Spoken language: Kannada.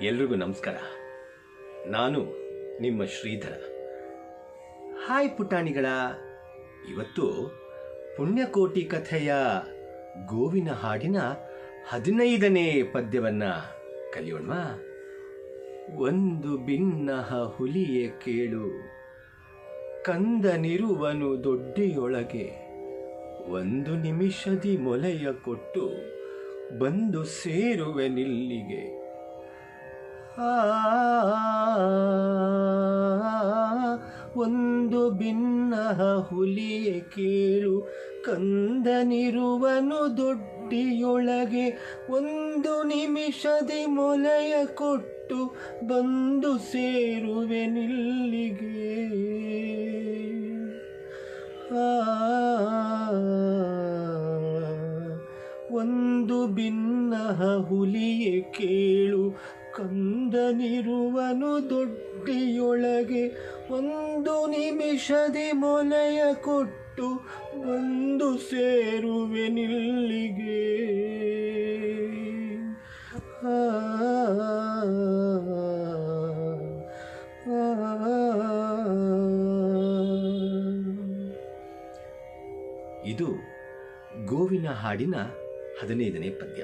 ಎಲ್ರಿಗೂ ನಮಸ್ಕಾರ. ನಾನು ನಿಮ್ಮ ಶ್ರೀಧರ. ಹಾಯ್ ಪುಟಾಣಿಗಳ. ಇವತ್ತು ಪುಣ್ಯಕೋಟಿ ಕಥೆಯ ಗೋವಿನ ಹಾಡಿನ ಹದಿನೈದನೇ ಪದ್ಯವನ್ನ ಕಲಿಯೋಣ ಒಂದು ಭಿನ್ನಹ ಹುಲಿಯೇ ಕೇಳು. ಕಂದನಿರುವನು ದೊಡ್ಡಿಯೊಳಗೆ. ಒಂದು ನಿಮಿಷದಿ ಮೊಲೆಯ ಕೊಟ್ಟು ಬಂದು ಸೇರುವೆನಿಲ್ಲಿಗೆ ಆ ಒಂದು ಭಿನ್ನ ಹುಲಿಯೇ ಕೇಳು ಕಂದನಿರುವನು ದೊಡ್ಡಿಯೊಳಗೆ ಒಂದು ನಿಮಿಷದಿ ಮೊಲೆಯ ಕೊಟ್ಟು ಬಂದು ಸೇರುವೆನಿಲ್ಲಿಗೆ ಆ, ಒಂದು ಭಿನ್ನ ಹುಲಿಯೇ ಕೇಳು ಕಂದನಿರುವನು ದೊಡ್ಡಿಯೊಳಗೆ ಒಂದು ನಿಮಿಷದಿ ಮೊಲೆಯ ಕೊಟ್ಟು ಬಂದು ಸೇರುವೆನಿಲ್ಲಿಗೆ. ಇದು ಗೋವಿನ ಹಾಡಿನ ಹದಿನೈದನೇ ಪದ್ಯ